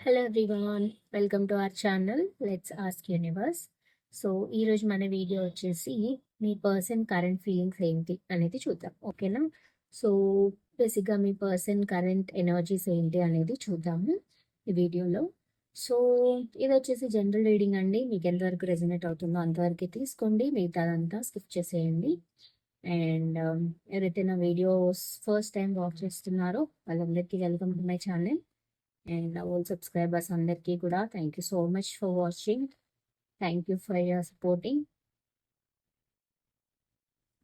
Hello everyone welcome to our channel let's ask universe so ఈరోజు మన video వచ్చేసి మీ person current feelings ఏంటి అనేది చూద్దాం. ఓకేనా సో బేసిక్గా మీ పర్సన్ కరెంట్ ఎనర్జీస్ ఏంటి అనేది చూద్దాము ఈ వీడియోలో సో ఇది వచ్చేసి జనరల్ రీడింగ్ అండి. మీకు ఎంతవరకు రెజినేట్ అవుతుందో అంతవరకు తీసుకోండి. మిగతాదంతా స్కిప్ చేసేయండి. అండ్ um, ఎవరైతే నా వీడియోస్ ఫస్ట్ టైం వాచ్ చేస్తున్నారో వాళ్ళందరికీ welcome to my channel and all subscribers అందరికీ కూడా thank you so much for watching thank you for your supporting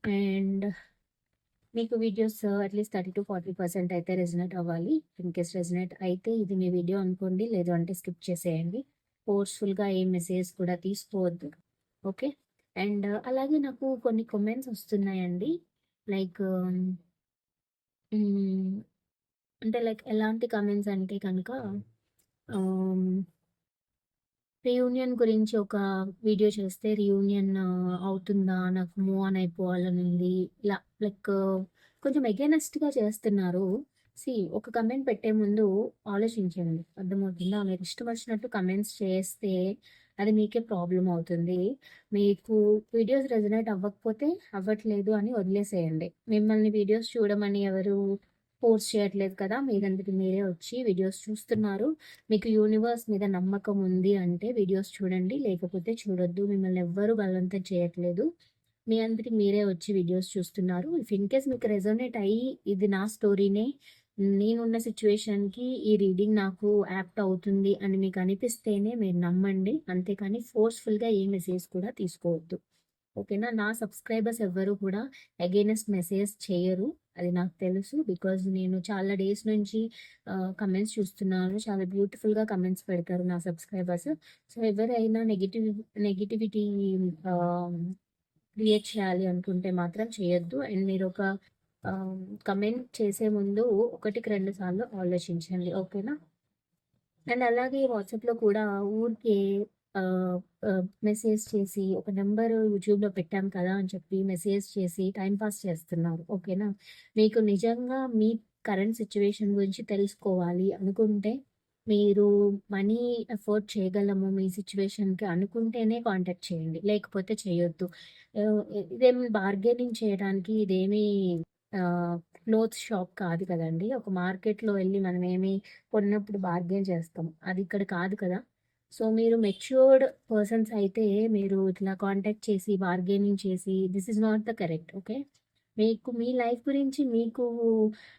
and మీకు videos at least thirty to forty percent అయితే resonate అవ్వాలి. In case resonate అయితే ఇది మీ video అనుకోండి లేదు అంటే స్కిప్ చేసేయండి ఫోర్స్ఫుల్గా ఏ మెసేజ్ కూడా తీసుకోవద్దు. ఓకే అండ్ అలాగే నాకు కొన్ని కమెంట్స్ వస్తున్నాయండి. లైక్ um, అంటే లైక్ ఎలాంటి కామెంట్స్ అంటే కనుక రీయూనియన్ గురించి ఒక వీడియో చేస్తే రీయూనియన్ అవుతుందా నాకు మూవ్ ఆన్ అయిపోవాలని ఉంది ఇలా లైక్ కొంచెం ఎగెనెస్ట్గా చేస్తున్నారు. సి ఒక కమెంట్ పెట్టే ముందు ఆలోచించండి. అర్థమవుతుందా? మీకు ఇష్టం వచ్చినట్టు కమెంట్స్ చేస్తే అది మీకే ప్రాబ్లం అవుతుంది. మీకు వీడియోస్ రెజనేట్ అవ్వకపోతే అవ్వట్లేదు అని వదిలేసేయండి. మిమ్మల్ని వీడియోస్ చూడమని ఎవరు ఫోర్స్ చేయట్లేదు కదా మీరందరికి మీరే వచ్చి వీడియోస్ చూస్తున్నారు. మీకు యూనివర్స్ మీద నమ్మకం ఉంది అంటే వీడియోస్ చూడండి లేకపోతే చూడొద్దు. మిమ్మల్ని ఎవ్వరు బలవంతం చేయట్లేదు. మీ అందరికి మీరే వచ్చి వీడియోస్ చూస్తున్నారు. ఇఫ్ ఇన్ కేస్ మీకు రెజోనేట్ అయ్యి ఇది నా స్టోరీనే నేనున్న సిచ్యువేషన్కి ఈ రీడింగ్ నాకు యాప్ట్ అవుతుంది అని మీకు అనిపిస్తేనే మీరు నమ్మండి. అంతేకాని ఫోర్స్ఫుల్గా ఏ మెసేజ్ కూడా తీసుకోవద్దు. ఓకేనా? నా సబ్స్క్రైబర్స్ ఎవ్వరు కూడా అగైనెస్ట్ మెసేజ్ చేయరు. అది నాకు తెలుసు బికాజ్ నేను చాలా డేస్ నుంచి కమెంట్స్ చూస్తున్నాను. చాలా బ్యూటిఫుల్గా కమెంట్స్ పెడతారు నా సబ్స్క్రైబర్స్ సో ఎవరైనా నెగిటివ్ నెగిటివిటీ క్రియేట్ చేయాలి అనుకుంటే మాత్రం చేయొద్దు. అండ్ మీరు ఒక కమెంట్ చేసే ముందు ఒకటికి రెండు సార్లు ఆలోచించండి. ఓకేనా అండ్ అలాగే వాట్సాప్లో కూడా ఊరికే మెసేజ్ చేసి ఒక నెంబర్ యూట్యూబ్లో పెట్టాం కదా అని చెప్పి మెసేజ్ చేసి టైం పాస్ చేస్తున్నారు. ఓకేనా? మీకు నిజంగా మీ కరెంట్ సిచ్యువేషన్ గురించి తెలుసుకోవాలి అనుకుంటే మీరు మనీ ఎఫోర్డ్ చేయగలము మీ సిచ్యువేషన్కి అనుకుంటేనే కాంటాక్ట్ చేయండి. లేకపోతే చేయొద్దు. ఇదేమి బార్గెనింగ్ చేయడానికి ఇదేమి క్లోత్ షాప్ కాదు కదండి. ఒక మార్కెట్లో వెళ్ళి మనం ఏమి కొన్నప్పుడు బార్గెన్ చేస్తాం. అది ఇక్కడ కాదు కదా. సో మీరు మెచ్యూర్డ్ పర్సన్స్ అయితే మీరు ఇట్లా కాంటాక్ట్ చేసి బార్గెనింగ్ చేసి this is not the correct okay మీకు మీ లైఫ్ గురించి మీకు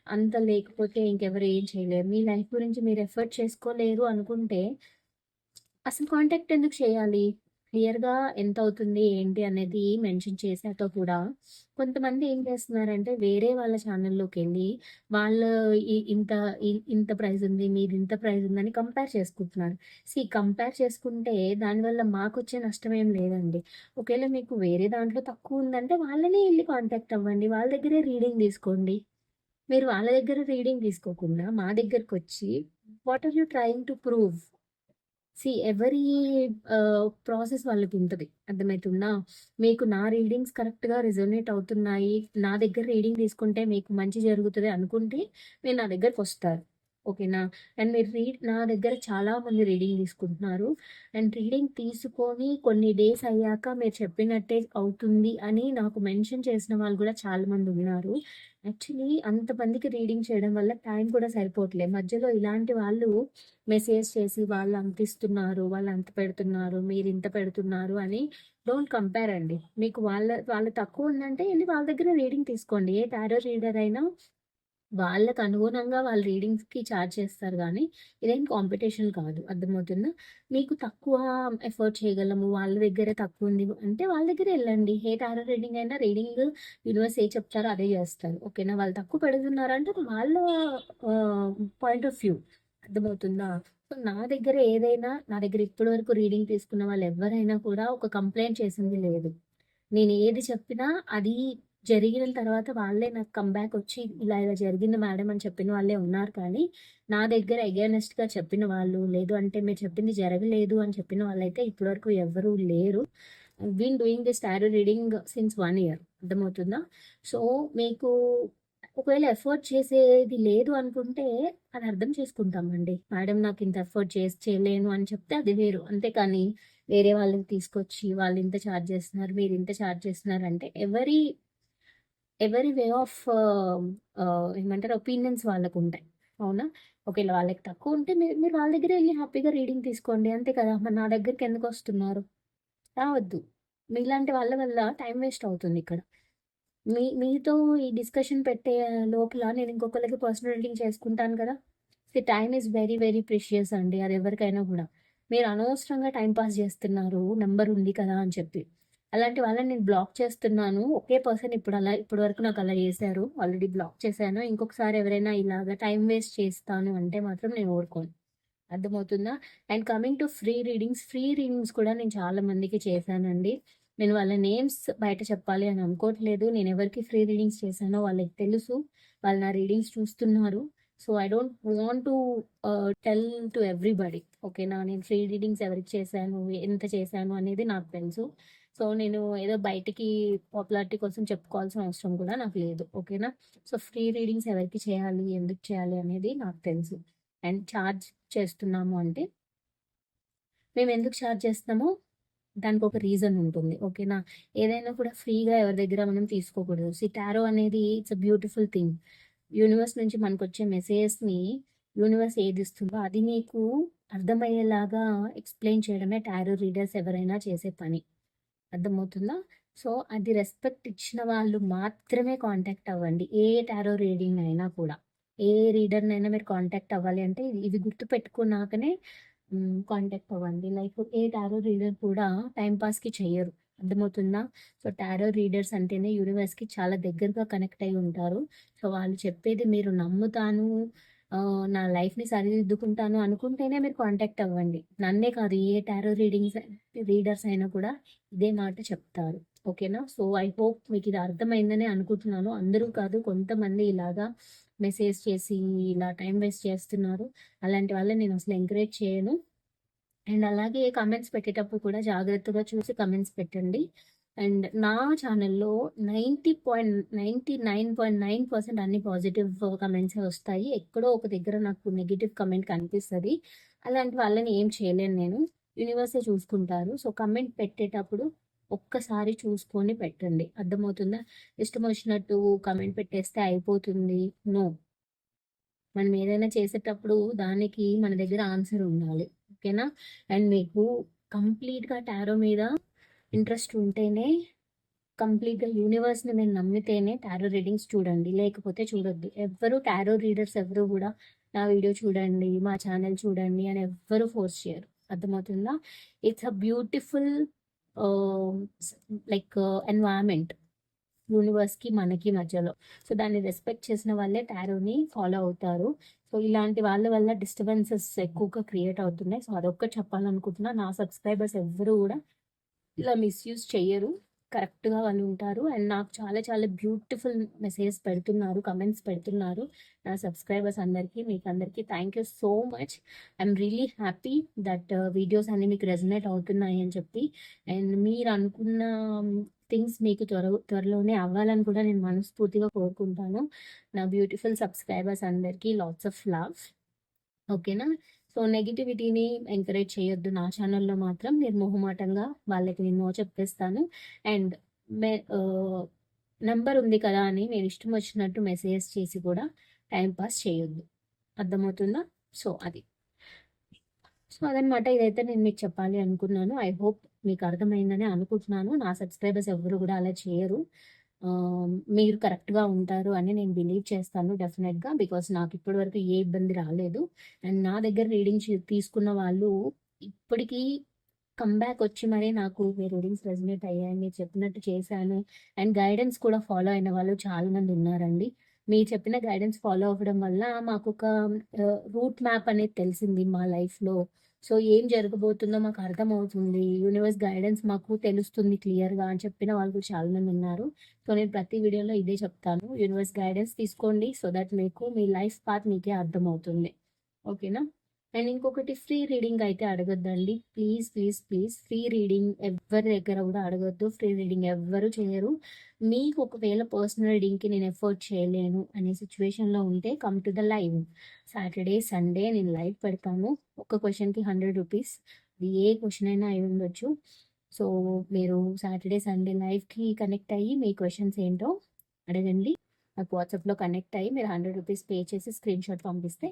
అంత లేకపోతే ఇంకెవరు ఏం చేయలేరు. మీ లైఫ్ గురించి మీరు ఎఫర్ట్ చేసుకోలేరు అనుకుంటే అసలు కాంటాక్ట్ ఎందుకు చేయాలి? క్లియర్‌గా ఎంత అవుతుంది ఏంటి అనేది మెన్షన్ చేశాక కూడా కొంతమంది ఏం చేస్తున్నారంటే వేరే వాళ్ళ ఛానల్లోకి వెళ్ళి వాళ్ళు ఇంత ఇంత ప్రైజ్ ఉంది. మీది ఇంత ప్రైజ్ ఉందని కంపేర్ చేసుకుంటున్నారు. సీ కంపేర్ చేసుకుంటే దానివల్ల మాకు వచ్చే నష్టం ఏం లేదండి. ఒకవేళ మీకు వేరే దాంట్లో తక్కువ ఉందంటే వాళ్ళనే వెళ్ళి కాంటాక్ట్ అవ్వండి. వాళ్ళ దగ్గరే రీడింగ్ తీసుకోండి. మీరు వాళ్ళ దగ్గర రీడింగ్ తీసుకోకుండా మా దగ్గరకొచ్చి what are you trying to prove? See ఎవరి ప్రాసెస్ వాళ్ళకి ఉంటుంది. అర్థమవుతుందా మీకు నా రీడింగ్స్ కరెక్ట్గా రిజోనేట్ అవుతున్నాయి. నా దగ్గర రీడింగ్ తీసుకుంటే మీకు మంచి జరుగుతుంది అనుకుంటే మీరు నా దగ్గరకు వస్తారు. ఓకేనా? అండ్ మీరు రీడ్ నా దగ్గర చాలామంది రీడింగ్ తీసుకుంటున్నారు. అండ్ రీడింగ్ తీసుకొని కొన్ని డేస్ అయ్యాక మీరు చెప్పినట్టే అవుతుంది అని నాకు మెన్షన్ చేసిన వాళ్ళు కూడా చాలామంది ఉన్నారు. యాక్చువల్లీ అంతమందికి రీడింగ్ చేయడం వల్ల టైం కూడా సరిపోవట్లేదు మధ్యలో ఇలాంటి వాళ్ళు మెసేజ్ చేసి వాళ్ళు అంత ఇస్తున్నారు వాళ్ళు అంత పెడుతున్నారు మీరు ఇంత పెడుతున్నారు అని డోంట్ కంపేర్ అండి. మీకు వాళ్ళ వాళ్ళ తక్కువ ఉందంటే వెళ్ళి వాళ్ళ దగ్గర రీడింగ్ తీసుకోండి. ఏ టారో రీడర్ అయినా వాళ్ళకి అనుగుణంగా వాళ్ళు రీడింగ్స్‌కి ఛార్జ్ చేస్తారు కానీ ఇదేం కాంపిటీషన్ కాదు. అర్థమవుతుందా? మీకు తక్కువ ఎఫర్ట్ చేయగలము. వాళ్ళ దగ్గర తక్కువ ఉంది అంటే వాళ్ళ దగ్గర వెళ్ళండి ఏ టారో రీడింగ్ అయినా రీడింగ్ యూనివర్స్ ఏ చెప్తారో అదే చేస్తారు. ఓకేనా? వాళ్ళు తక్కువ పెడుతున్నారంటే వాళ్ళ పాయింట్ ఆఫ్ వ్యూ. అర్థమవుతుందా? సో, నా దగ్గర ఏదైనా నా దగ్గర ఇప్పటి వరకు రీడింగ్ తీసుకున్న వాళ్ళు ఎవరైనా కూడా ఒక కంప్లైంట్ చేసింది లేదు. నేను ఏది చెప్పినా అది జరిగిన తర్వాత వాళ్ళే నాకు కంబ్యాక్ వచ్చి ఇలా ఇలా జరిగింది మేడం అని చెప్పిన వాళ్ళే ఉన్నారు కానీ నా దగ్గర అగేనెస్ట్గా చెప్పిన వాళ్ళు లేదు అంటే మీరు చెప్పింది జరగలేదు అని చెప్పిన వాళ్ళైతే ఇప్పటివరకు ఎవరూ లేరు. Been doing this tarot reading since one year అర్థమవుతుందా? సో మీకు ఒకవేళ ఎఫర్ట్ చేసేది లేదు అనుకుంటే అది అర్థం చేసుకుంటామండి. మేడం నాకు ఇంత ఎఫర్ట్ చేసి చేయలేను అని చెప్తే అది వేరు. అంతేకాని వేరే వాళ్ళని తీసుకొచ్చి వాళ్ళు ఇంత ఛార్జ్ చేస్తున్నారు మీరు ఇంత ఛార్జ్ చేస్తున్నారు అంటే ఎవరి ఎవరి వే ఆఫ్ ఏమంటారు ఒపీనియన్స్ వాళ్ళకు ఉంటాయి అవునా? ఒకవేళ వాళ్ళకి తక్కువ ఉంటే మీరు మీరు వాళ్ళ దగ్గర వెళ్ళి హ్యాపీగా రీడింగ్ తీసుకోండి. అంతే కదా? మరి నా దగ్గరికి ఎందుకు వస్తున్నారు? రావద్దు. మీలాంటి వాళ్ళ వల్ల టైం వేస్ట్ అవుతుంది ఇక్కడ. మీ మీతో ఈ డిస్కషన్ పెట్టే లోపల నేను ఇంకొకరికి పర్సనల్ రీడింగ్ చేసుకుంటాను కదా? The time is very very precious అండి. అది ఎవరికైనా కూడా. మీరు అనవసరంగా టైం పాస్ చేస్తున్నారు. నెంబర్ ఉంది కదా అని చెప్పి. అలాంటి వాళ్ళని నేను బ్లాక్ చేస్తున్నాను. ఒకే పర్సన్ ఇప్పుడు అలా ఇప్పటి వరకు నాకు అలా చేశారు. ఆల్రెడీ బ్లాక్ చేశాను. ఇంకొకసారి ఎవరైనా ఇలాగా టైం వేస్ట్ చేస్తాను అంటే మాత్రం నేను ఊరుకోను. అర్థమవుతుందా? And coming to free readings free readings కూడా నేను చాలా మందికి చేశానండి. నేను వాళ్ళ నేమ్స్ బయట చెప్పాలి అని అనుకోవట్లేదు. నేను ఎవరికి ఫ్రీ రీడింగ్స్ చేశానో వాళ్ళకి తెలుసు. వాళ్ళు నా రీడింగ్స్ చూస్తున్నారు. So I don't want to tell to everybody. ఓకేనా? నేను ఫ్రీ రీడింగ్స్ ఎవరికి చేశాను? ఎంత చేశాను అనేది నాకు తెలుసు. సో నేను ఏదో బయటికి పాపులారిటీ కోసం చెప్పుకోవాల్సిన అవసరం కూడా నాకు లేదు ఓకేనా? సో ఫ్రీ రీడింగ్స్ ఎవరికి చేయాలి ఎందుకు చేయాలి అనేది నాకు తెలుసు. అండ్ ఛార్జ్ చేస్తున్నాము అంటే మేము ఎందుకు ఛార్జ్ చేస్తున్నామో? దానికి ఒక రీజన్ ఉంటుంది ఓకేనా? ఏదైనా కూడా ఫ్రీగా ఎవరి దగ్గర మనం తీసుకోకూడదు. సి టారో అనేది it's a beautiful thing universe నుంచి మనకు వచ్చే మెసేజెస్ని యూనివర్స్ ఏది ఇస్తుందో అది నీకు అర్థమయ్యేలాగా ఎక్స్ప్లెయిన్ చేయడమే టారో రీడర్స్ ఎవరైనా చేసే పని. అర్థమవుతుందా? సో అది రెస్పెక్ట్ ఇచ్చిన వాళ్ళు మాత్రమే కాంటాక్ట్ అవ్వండి. ఏ టారో రీడింగ్ అయినా కూడా. ఏ రీడర్నైనా మీరు కాంటాక్ట్ అవ్వాలి అంటే ఇవి గుర్తు పెట్టుకున్నాకనే కాంటాక్ట్ అవ్వండి. లైక్ ఏ టారో రీడర్ కూడా టైంపాస్కి చేయరు. అర్థమవుతుందా? సో టారో రీడర్స్ అంటేనే యూనివర్స్కి చాలా దగ్గరగా కనెక్ట్ అయి ఉంటారు. సో వాళ్ళు చెప్పేది మీరు నమ్ముతాను నా లైఫ్ని సరిదిద్దుకుంటాను అనుకుంటేనే మీరు కాంటాక్ట్ అవ్వండి. నన్నే కాదు ఏ టారో రీడింగ్స్ రీడర్స్ అయినా కూడా ఇదే మాట చెప్తారు. ఓకేనా? సో ఐ హోప్ మీకు ఇది అర్థమైందని అనుకుంటున్నాను. అందరూ కాదు కొంతమంది ఇలాగా మెసేజ్ చేసి ఇలా టైం వేస్ట్ చేస్తున్నారు. అలాంటి వాళ్ళని నేను అసలు ఎంకరేజ్ చేయను. అండ్ అలాగే కమెంట్స్ పెట్టేటప్పుడు కూడా జాగ్రత్తగా చూసి కమెంట్స్ పెట్టండి. అండ్ నా ఛానల్లో ninety point ninety nine point nine percent అన్ని పాజిటివ్ కమెంట్స్ వస్తాయి. ఎక్కడో ఒక దగ్గర నాకు నెగిటివ్ కమెంట్ కనిపిస్తుంది. అలాంటి వాళ్ళని ఏం చేయలేను నేను. యూనివర్సే చూసుకుంటారు. సో కమెంట్ పెట్టేటప్పుడు ఒక్కసారి చూసుకొని పెట్టండి. అర్థమవుతుందా? ఇష్టం వచ్చినట్టు కమెంట్ పెట్టేస్తే అయిపోతుంది. నో మనం ఏదైనా చేసేటప్పుడు దానికి మన దగ్గర ఆన్సర్ ఉండాలి. ఓకేనా? అండ్ మీకు కంప్లీట్గా టారో మీద ఇంట్రెస్ట్ ఉంటేనే కంప్లీట్గా యూనివర్స్ని నేను నమ్మితేనే టారో రీడింగ్స్ చూడండి. లేకపోతే చూడొద్దు. ఎవ్వరు టారో రీడర్స్ ఎవరు కూడా నా వీడియో చూడండి మా ఛానల్ చూడండి అని ఎవ్వరు ఫోర్స్ చేయరు. అర్థమవుతుందా? It's a beautiful like environment యూనివర్స్కి మనకి మధ్యలో. సో దాన్ని రెస్పెక్ట్ చేసిన వాళ్ళే టారోని ఫాలో అవుతారు. సో ఇలాంటి వాళ్ళ వల్ల డిస్టర్బెన్సెస్ ఎక్కువగా క్రియేట్ అవుతున్నాయి. సో అదొక్కటి చెప్పాలనుకుంటున్నా. నా సబ్స్క్రైబర్స్ ఎవ్వరూ కూడా ఇలా మిస్యూజ్ చెయ్యరు కరెక్ట్గా వాళ్ళు ఉంటారు. అండ్ నాకు చాలా చాలా బ్యూటిఫుల్ మెసేజెస్ పెడుతున్నారు కమెంట్స్ పెడుతున్నారు నా సబ్స్క్రైబర్స్ అందరికీ మీకు అందరికీ. Thank you so much I'm really happy that videos అన్ని మీకు రెజనేట్ అవుతున్నాయి అని చెప్పి. అండ్ మీరు అనుకున్న థింగ్స్ మీకు త్వర త్వరలోనే అవ్వాలని కూడా నేను మనస్ఫూర్తిగా కోరుకుంటాను. నా బ్యూటిఫుల్ సబ్స్క్రైబర్స్ అందరికీ లాట్స్ ఆఫ్ లవ్ ఓకేనా సో నెగిటివిటీని ఎంకరేజ్ చేయొద్దు. నా ఛానల్లో మాత్రం నేను మొహమాటంగా వాళ్ళకి నేను చెప్పేస్తాను. అండ్ మే నెంబర్ ఉంది కదా అని నేను ఇష్టం వచ్చినట్టు మెసేజ్ చేసి కూడా టైం పాస్ చేయొద్దు. అర్థమవుతుందా? సో అది. సో అదనమాట ఇదైతే నేను మీకు చెప్పాలి అనుకున్నాను. ఐ హోప్ మీకు అర్థమైందని అనుకుంటున్నాను. నా సబ్స్క్రైబర్స్ ఎవరు కూడా అలా చేయరు. మీరు కరెక్ట్‌గా ఉంటారు అని నేను బిలీవ్ చేస్తాను డెఫినెట్‌గా. బికాస్ నాకు ఇప్పటి వరకు ఏ ఇబ్బంది రాలేదు. అండ్ నా దగ్గర రీడింగ్ తీసుకున్న వాళ్ళు ఇప్పటికీ కమ్‌బ్యాక్ వచ్చి మరీ నాకు మీ రీడింగ్స్ రెజినేట్ అయ్యాయి. మీరు చెప్పినట్టు చేశాను. అండ్ గైడెన్స్ కూడా ఫాలో అయిన వాళ్ళు చాలా మంది ఉన్నారండి. మీరు చెప్పిన గైడెన్స్ ఫాలో అవ్వడం వల్ల మాకొక రూట్ మ్యాప్ అనేది తెలిసింది మా లైఫ్‌లో. సో ఏం జరగబోతుందో మాకు అర్థమవుతుంది. యూనివర్స్ గైడెన్స్ మాకు తెలుస్తుంది క్లియర్గా అని చెప్పిన వాళ్ళు చాలా మంది ఉన్నారు. సో నేను ప్రతి వీడియోలో ఇదే చెప్తాను. యూనివర్స్ గైడెన్స్ తీసుకోండి సో దట్ మీకు మీ లైఫ్ పాత్ మీకే అర్థమవుతుంది. ఓకేనా? అండ్ ఇంకొకటి ఫ్రీ రీడింగ్ అయితే అడగద్దండి. Please please please. Free reading ఎవరి దగ్గర కూడా అడగొద్దు. ఫ్రీ రీడింగ్ ఎవ్వరు చేయరు. మీకు ఒకవేళ పర్సనల్ రీడింగ్కి నేను ఎఫర్ట్ చేయలేను అనే సిచ్యువేషన్లో ఉంటే come to the live. Saturday Sunday నేను లైవ్ పెడతాను. ఒక క్వశ్చన్కి హండ్రెడ్ రూపీస్. ఏ క్వశ్చన్ అయినా అయి ఉండొచ్చు. సో మీరు సాటర్డే సండే లైవ్కి కనెక్ట్ అయ్యి మీ క్వశ్చన్స్ ఏంటో అడగండి. నాకు వాట్సాప్లో కనెక్ట్ అయ్యి మీరు హండ్రెడ్ రూపీస్ పే చేసి స్క్రీన్ షాట్ పంపిస్తే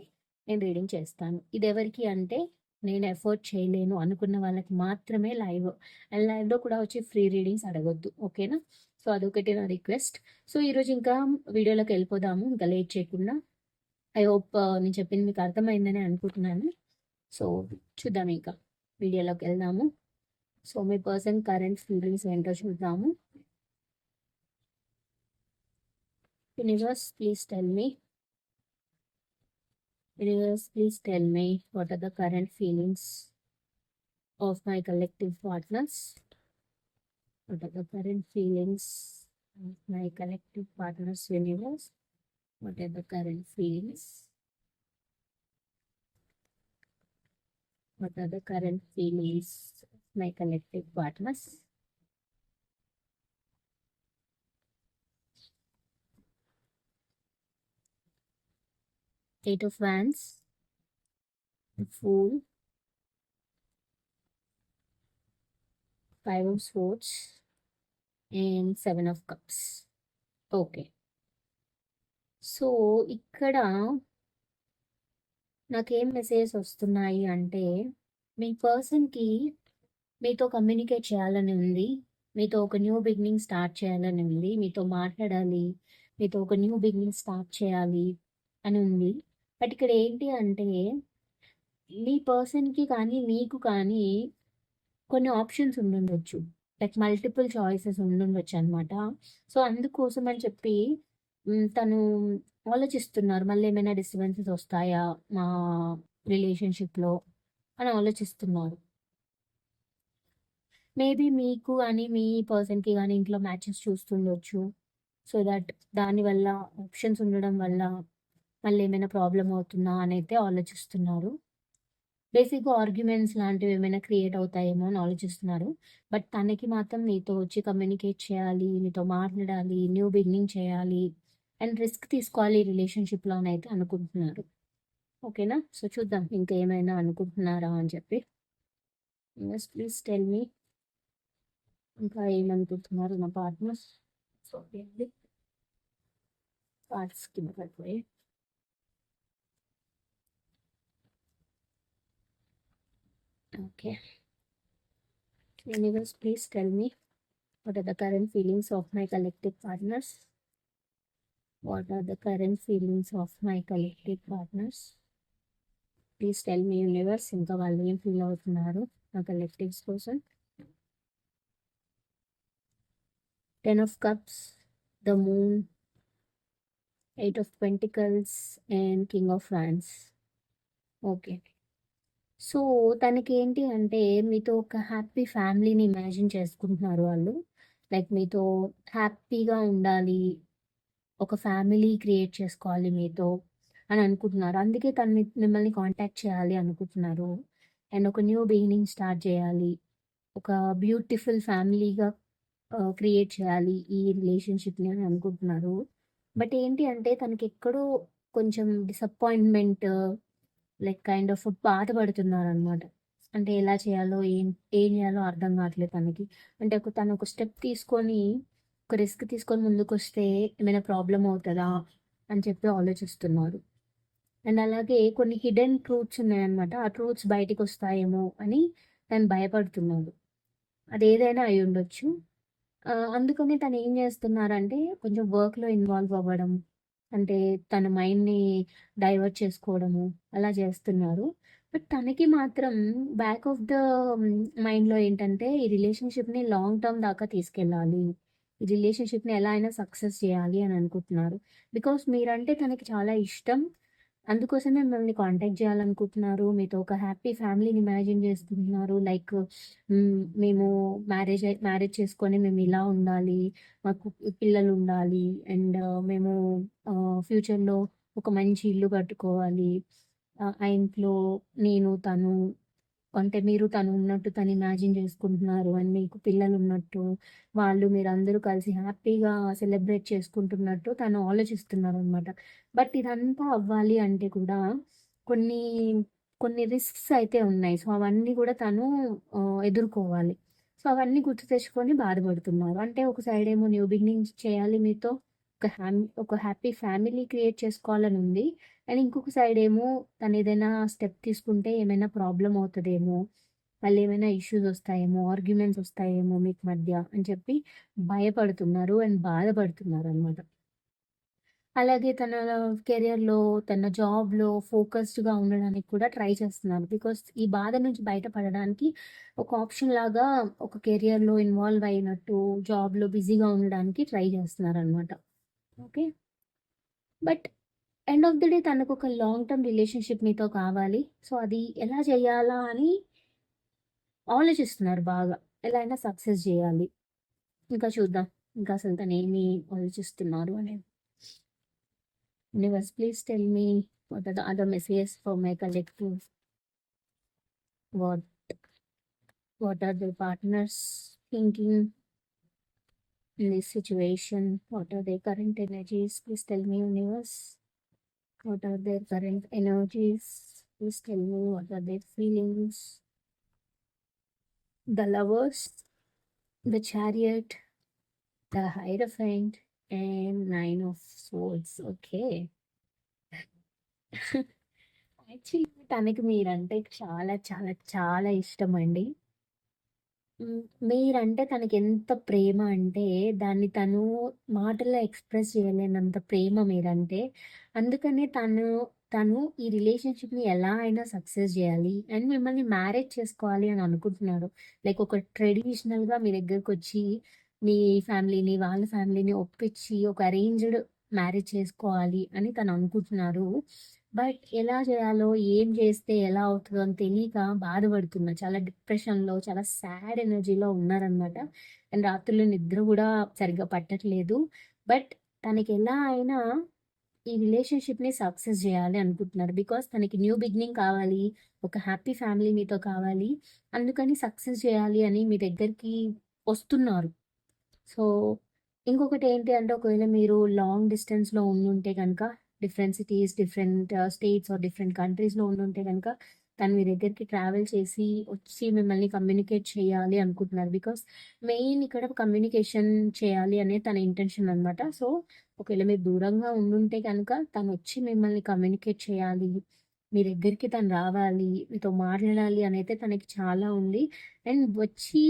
నేను రీడింగ్ చేస్తాను. ఇది ఎవరికి అంటే నేను ఎఫోర్డ్ చేయలేను అనుకున్న వాళ్ళకి మాత్రమే లైవ్. అండ్ లైవ్లో కూడా వచ్చి ఫ్రీ రీడింగ్స్ అడగొద్దు. ఓకేనా? సో అదొకటి నా రిక్వెస్ట్. సో ఈరోజు ఇంకా వీడియోలోకి వెళ్ళిపోదాము. ఇంకా లేట్ చేయకుండా. ఐ హోప్ నేను చెప్పింది మీకు అర్థమైందని అనుకుంటున్నాను. సో చూద్దాం ఇంకా. వీడియోలోకి వెళ్దాము. సో మీ పర్సన్ కరెంట్ ఫీలింగ్స్ ఏంటో చూద్దాము. Universe please tell me. Universe, please tell me what are the current feelings of my collective partners? What are the current feelings of my collective partners, universe? What are the current feelings? What are the current feelings of my collective partners? Eight of Wands, the Fool, Five of Swords, and Seven of Cups. Okay so ఇక్కడ నాకేం message వస్తున్నాయి అంటే మీ పర్సన్కి మీతో communicate చేయాలని ఉంది. మీతో ఒక న్యూ బిగినింగ్ స్టార్ట్ చేయాలని ఉంది. మీతో మాట్లాడాలి. మీతో ఒక న్యూ బిగినింగ్ స్టార్ట్ చేయాలి అని ఉంది. బట్ ఇక్కడ ఏంటి అంటే మీ పర్సన్కి కానీ మీకు కానీ కొన్ని ఆప్షన్స్ ఉండుండొచ్చు లైక్ మల్టిపుల్ చాయిసెస్ ఉండుండొచ్చు అనమాట సో అందుకోసం అని చెప్పి తను ఆలోచిస్తున్నారు. మళ్ళీ ఏమైనా డిస్టర్బెన్సెస్ వస్తాయా మా రిలేషన్షిప్లో అని ఆలోచిస్తున్నారు. మేబీ మీకు కానీ మీ పర్సన్కి కానీ ఇంట్లో మ్యాచెస్ చూస్తుండొచ్చు. సో దట్ దానివల్ల ఆప్షన్స్ ఉండడం వల్ల మళ్ళీ ఏమైనా ప్రాబ్లం అవుతుందా అని అయితే ఆలోచిస్తున్నారు. బేసిక్గా ఆర్గ్యుమెంట్స్ లాంటివి ఏమైనా క్రియేట్ అవుతాయేమో అని ఆలోచిస్తున్నారు. బట్ తనకి మాత్రం నీతో వచ్చి కమ్యూనికేట్ చేయాలి నీతో మాట్లాడాలి న్యూ బిగినింగ్ చేయాలి అండ్ రిస్క్ తీసుకోవాలి రిలేషన్షిప్లో అని అయితే అనుకుంటున్నారు. ఓకేనా? సో చూద్దాం ఇంకా ఏమైనా అనుకుంటున్నారా అని చెప్పి. ఎస్ ప్లీజ్ టెల్ మీ ఇంకా ఏమనుకుంటున్నారు నా పార్ట్నర్స్ సో పార్ట్స్ కింద పడిపోయి Okay. Universe, please tell me what are the current feelings of my collective partners? What are the current feelings of my collective partners? Please tell me universe ఇంకా వాళ్ళు ఏం feel అవుతున్నారు నా collectives కోసం ten of cups the moon eight of pentacles and king of France okay So తనకి ఏంటి అంటే మీతో ఒక హ్యాపీ ఫ్యామిలీని ఇమాజిన్ చేసుకుంటున్నారు వాళ్ళు. లైక్ మీతో హ్యాపీగా ఉండాలి ఒక ఫ్యామిలీ క్రియేట్ చేసుకోవాలి మీతో అని అనుకుంటున్నారు. అందుకే తను మిమ్మల్ని కాంటాక్ట్ చేయాలి అనుకుంటున్నారు. అండ్ ఒక న్యూ బిగినింగ్ స్టార్ట్ చేయాలి. ఒక బ్యూటిఫుల్ ఫ్యామిలీగా క్రియేట్ చేయాలి ఈ రిలేషన్షిప్ని అని అనుకుంటున్నారు. బట్ ఏంటి అంటే తనకి ఎక్కడో కొంచెం డిసప్పాయింట్మెంట్ లైక్ కైండ్ ఆఫ్ బాధపడుతున్నారు అనమాట అంటే ఎలా చేయాలో ఏం ఏం చేయాలో అర్థం కావట్లేదు తనకి. అంటే ఒక తను ఒక స్టెప్ తీసుకొని ఒక రిస్క్ తీసుకొని ముందుకు వస్తే ఏమైనా ప్రాబ్లం అవుతుందా అని చెప్పి ఆలోచిస్తున్నారు. అండ్ అలాగే కొన్ని హిడెన్ ట్రూత్స్ ఉన్నాయన్నమాట. ఆ ట్రూత్స్ బయటికి వస్తాయేమో అని తను భయపడుతున్నాడు. అది ఏదైనా అయి ఉండొచ్చు. అందుకని తను ఏం చేస్తున్నారంటే కొంచెం వర్క్లో ఇన్వాల్వ్ అవ్వడం అంటే తన మైండ్ని డైవర్ట్ చేసుకోవడము అలా చేస్తున్నారు. బట్ తనకి మాత్రం బ్యాక్ ఆఫ్ ద మైండ్లో ఏంటంటే ఈ రిలేషన్షిప్ని లాంగ్ టర్మ్ దాకా తీసుకెళ్ళాలి. ఈ రిలేషన్షిప్ని ఎలా అయినా సక్సెస్ చేయాలి అని అనుకుంటున్నారు. బికాస్ మీరంటే తనకి చాలా ఇష్టం. అందుకోసమే మిమ్మల్ని కాంటాక్ట్ చేయాలనుకుంటున్నారు. మీతో ఒక హ్యాపీ ఫ్యామిలీని ఇమాజిన్ చేసుకుంటున్నారు లైక్ మేము మ్యారేజ్ మ్యారేజ్ చేసుకొని మేము ఇలా ఉండాలి మాకు పిల్లలు ఉండాలి అండ్ మేము ఫ్యూచర్లో ఒక మంచి ఇల్లు కట్టుకోవాలి. ఆ ఇంట్లో నేను, తను అంటే మీరు, తను ఉన్నట్టు తను ఇమాజిన్ చేసుకుంటున్నారు అండ్ మీకు పిల్లలు ఉన్నట్టు వాళ్ళు మీరు అందరూ కలిసి హ్యాపీగా సెలబ్రేట్ చేసుకుంటున్నట్టు తను ఆలోచిస్తున్నారనమాట. బట్ ఇదంతా అవ్వాలి అంటే కూడా కొన్ని, కొన్ని రిస్క్స్ అయితే ఉన్నాయి. సో, అవన్నీ కూడా తను ఎదుర్కోవాలి. సో, అవన్నీ గుర్తు తెచ్చుకొని బాధపడుతున్నారు. అంటే ఒక సైడ్ ఏమో న్యూ బిగినింగ్ చేయాలి మీతో. ఒక హ్యామ్ ఒక హ్యాపీ ఫ్యామిలీ క్రియేట్ చేసుకోవాలని ఉంది. అండ్ ఇంకొక సైడ్ ఏమో తను ఏదైనా స్టెప్ తీసుకుంటే ఏమైనా ప్రాబ్లమ్ అవుతుందేమో మళ్ళీ ఏమైనా ఇష్యూస్ వస్తాయేమో, ఆర్గ్యుమెంట్స్ వస్తాయేమో మీకు మధ్య అని చెప్పి భయపడుతున్నారు అండ్ బాధపడుతున్నారు అనమాట అలాగే తన కెరియర్‌లో, తన జాబ్‌లో ఫోకస్డ్‌గా ఉండడానికి కూడా ట్రై చేస్తున్నారు. బికాస్ ఈ బాధ నుంచి బయటపడడానికి ఒక ఆప్షన్ లాగా ఒక కెరియర్‌లో ఇన్వాల్వ్ అయినట్టు, జాబ్‌లో బిజీగా ఉండడానికి ట్రై చేస్తున్నారు అనమాట okay. But end of the day తనకు ఒక లాంగ్ టర్మ్ రిలేషన్‌షిప్ మీతో కావాలి. సో, అది ఎలా చేయాలా అని ఆలోచిస్తున్నారు బాగా. ఎలా అయినా సక్సెస్ చేయాలి ఇంకా చూద్దాం. ఇంకా అసలు తనేమి ఆలోచిస్తున్నారు అనేది. Universe please tell me what are the other messages for my collective. What what are the partners thinking in this situation? What are their current energies? Please tell me, universe. What are their current energies? Please tell me what are their feelings. The lovers, the chariot, the hierophant, and nine of swords. Okay. Actually తనకి మీరంటే చాలా చాలా చాలా ఇష్టం అండి మీరంటే ఎంత ప్రేమ అంటే, దాన్ని తను మాటల్లో ఎక్స్‌ప్రెస్ చేయలేనంత ప్రేమ మీరంటే. అందుకనే తను, తను ఈ రిలేషన్‌షిప్‌ని ఎలా అయినా సక్సెస్ చేయాలి అండ్ మిమ్మల్ని మ్యారేజ్ చేసుకోవాలి అని అనుకుంటున్నాడు లైక్ ఒక ట్రెడిషనల్‌గా మీ దగ్గరకొచ్చి, మీ ఫ్యామిలీని, వాళ్ళ ఫ్యామిలీని ఒప్పించి ఒక అరేంజ్డ్ మ్యారేజ్ చేసుకోవాలి అని తను అనుకుంటున్నారు. బట్ ఎలా చేయాలో, ఏం చేస్తే ఎలా అవుతుందో అని తెలియక బాధపడుతున్నా. చాలా డిప్రెషన్‌లో, చాలా సాడ్ ఎనర్జీలో ఉన్నారనమాట. అండ్ రాత్రుల్లో నిద్ర కూడా సరిగ్గా పట్టట్లేదు. బట్ తనకి ఎలా అయినా ఈ రిలేషన్‌షిప్‌ని సక్సెస్ చేయాలి అనుకుంటున్నారు. బికాస్ తనకి న్యూ బిగినింగ్ కావాలి. ఒక హ్యాపీ ఫ్యామిలీ మీతో కావాలి. అందుకని సక్సెస్ చేయాలి అని మీ దగ్గరికి వస్తున్నారు. సో, ఇంకొకటి ఏంటి అంటే ఒకవేళ మీరు లాంగ్ డిస్టెన్స్‌లో ఉండుంటే కనుక different cities, different states or different కంట్రీస్‌లో ఉండుంటే కనుక తను మీ దగ్గరికి ట్రావెల్ చేసి, వచ్చి మిమ్మల్ని కమ్యూనికేట్ చేయాలి అనుకుంటున్నారు. బికాస్ మెయిన్ ఇక్కడ కమ్యూనికేషన్ చేయాలి అనేది తన ఇంటెన్షన్ అనమాట. సో, ఒకవేళ మీరు దూరంగా ఉండుంటే తను వచ్చి మిమ్మల్ని కమ్యూనికేట్ చేయాలి. మీ దగ్గరికి తను రావాలి. మీతో మాట్లాడాలి అనైతే తనకి చాలా ఉంది. అండ్ వచ్చి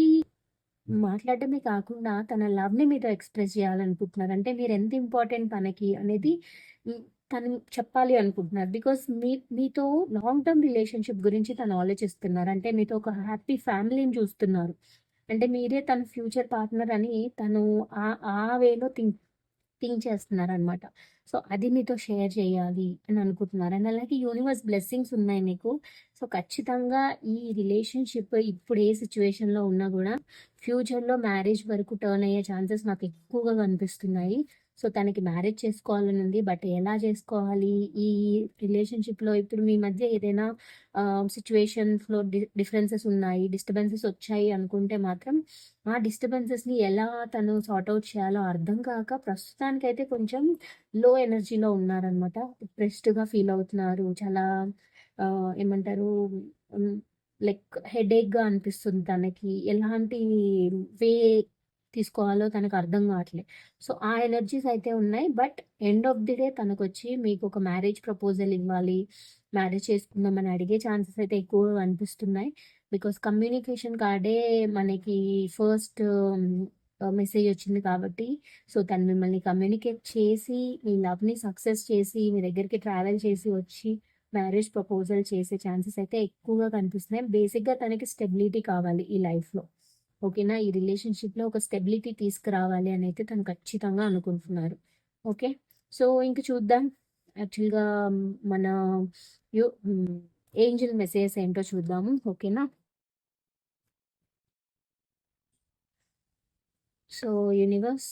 మాట్లాడటమే కాకుండా తన లవ్‌ని మీతో ఎక్స్‌ప్రెస్ చేయాలనుకుంటున్నారు. అంటే మీరు ఎంత ఇంపార్టెంట్ తనకి అనేది తను చెప్పాలి అనుకుంటున్నారు. బికాస్ మీ మీతో లాంగ్ టర్మ్ రిలేషన్‌షిప్ గురించి తను ఆలోచిస్తున్నారు. అంటే మీతో ఒక హ్యాపీ ఫ్యామిలీని చూస్తున్నారు. అంటే మీరే తన ఫ్యూచర్ పార్ట్నర్ అని తను ఆ ఆ వేలో థింక్ థింక్ చేస్తున్నారు అనమాట సో, అది మీతో షేర్ చేయాలి అని అనుకుంటున్నారు. అండ్ అలాగే యూనివర్స్ బ్లెస్సింగ్స్ ఉన్నాయి మీకు. సో, ఖచ్చితంగా ఈ రిలేషన్‌షిప్ ఇప్పుడు ఏ సిచ్యువేషన్లో ఉన్నా కూడా ఫ్యూచర్‌లో మ్యారేజ్ వరకు టర్న్ అయ్యే ఛాన్సెస్ నాకు ఎక్కువగా కనిపిస్తున్నాయి. సో, తనకి మ్యారేజ్ చేసుకోవాలని ఉంది. బట్ ఎలా చేసుకోవాలి? ఈ రిలేషన్‌షిప్‌లో ఇప్పుడు మీ మధ్య ఏదైనా సిచ్యువేషన్స్లో డి డిఫరెన్సెస్ ఉన్నాయి. డిస్టర్బెన్సెస్ వచ్చాయి అనుకుంటే మాత్రం ఆ డిస్టర్బెన్సెస్‌ని ఎలా తను సార్ట్ అవుట్ చేయాలో అర్థం కాక ప్రస్తుతానికైతే కొంచెం లో ఎనర్జీలో ఉన్నారనమాట. డిప్రెస్డ్‌గా ఫీల్ అవుతున్నారు. చాలా ఏమంటారు లైక్ హెడేక్‌గా అనిపిస్తుంది తనకి. ఎలాంటి వే తీసుకోవాలో తనకు అర్థం కావట్లే. సో, ఆ ఎనర్జీస్ అయితే ఉన్నాయి. But end of the day తనకొచ్చి మీకు ఒక మ్యారేజ్ ప్రపోజల్ ఇవ్వాలి. మ్యారేజ్ చేసుకుందామని అడిగే ఛాన్సెస్ అయితే ఎక్కువగా కనిపిస్తున్నాయి. బికాస్ కమ్యూనికేషన్ కార్డే మనకి ఫస్ట్ మెసేజ్ వచ్చింది కాబట్టి, సో, తను మిమ్మల్ని కమ్యూనికేట్ చేసి, మీ లవ్‌ని సక్సెస్ చేసి, మీ దగ్గరికి ట్రావెల్ చేసి వచ్చి మ్యారేజ్ ప్రపోజల్ చేసే ఛాన్సెస్ అయితే ఎక్కువగా కనిపిస్తున్నాయి. బేసిక్‌గా తనకి స్టెబిలిటీ కావాలి ఈ లైఫ్‌లో. ఓకేనా? ఈ రిలేషన్‌షిప్‌లో ఒక స్టెబిలిటీ తీసుకురావాలి అనైతే తను ఖచ్చితంగా అనుకుంటున్నారు. ఓకే. సో, ఇంక చూద్దాం. యాక్చువల్‌గా మన యు ఏంజిల్ ఏంజెల్ మెసేజెస్ ఏంటో చూద్దాము. ఓకేనా? సో, యూనివర్స్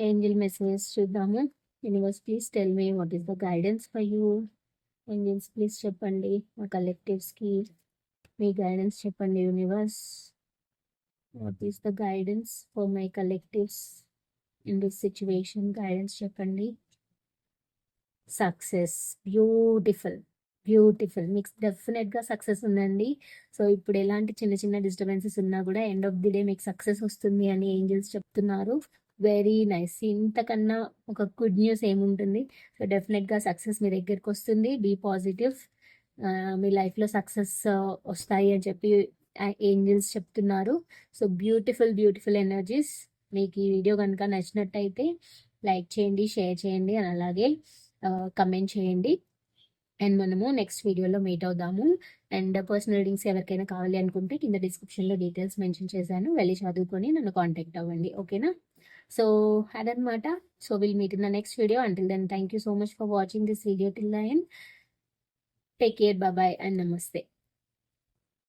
ఏంజెల్ మెసేజెస్ చూద్దాము. Universe please tell me what is the guidance for you angels please చెప్పండి మా కలెక్టివ్స్కి మీ గైడెన్స్ చెప్పండి universe what is the guidance for my collectives in this situation guidance చెప్పండి. సక్సెస్ బ్యూటిఫుల్ బ్యూటిఫుల్ మీకు డెఫినెట్గా success ఉందండి. సో ఇప్పుడు ఎలాంటి చిన్న చిన్న డిస్టర్బెన్సెస్ ఉన్నా కూడా ఎండ్ ఆఫ్ ది డే మీకు సక్సెస్ వస్తుంది అని ఏంజల్స్ చెప్తున్నారు. వెరీ నైస్ ఇంతకన్నా ఒక గుడ్ న్యూస్ ఏముంటుంది? సో డెఫినెట్గా సక్సెస్ మీ దగ్గరికి వస్తుంది. బీ పాజిటివ్ మీ లైఫ్లో సక్సెస్ వస్తాయి అని చెప్పి ఏంజల్స్ చెప్తున్నారు. So beautiful beautiful energies. మీకు ఈ వీడియో కనుక నచ్చినట్టయితే లైక్ చేయండి షేర్ చేయండి అని అలాగే కమెంట్ చేయండి. అండ్ మనము నెక్స్ట్ వీడియోలో మీట్ అవుదాము. అండ్ పర్సనల్ రీడింగ్స్ ఎవరికైనా కావాలి అనుకుంటే కింద డిస్క్రిప్షన్లో డీటెయిల్స్ మెన్షన్ చేశాను. వెళ్ళి చదువుకొని నన్ను కాంటాక్ట్ అవ్వండి. ఓకేనా? సో అదనమాట so will meet in the next video until then thank you so much for watching this video till the end take care bye bye and నమస్తే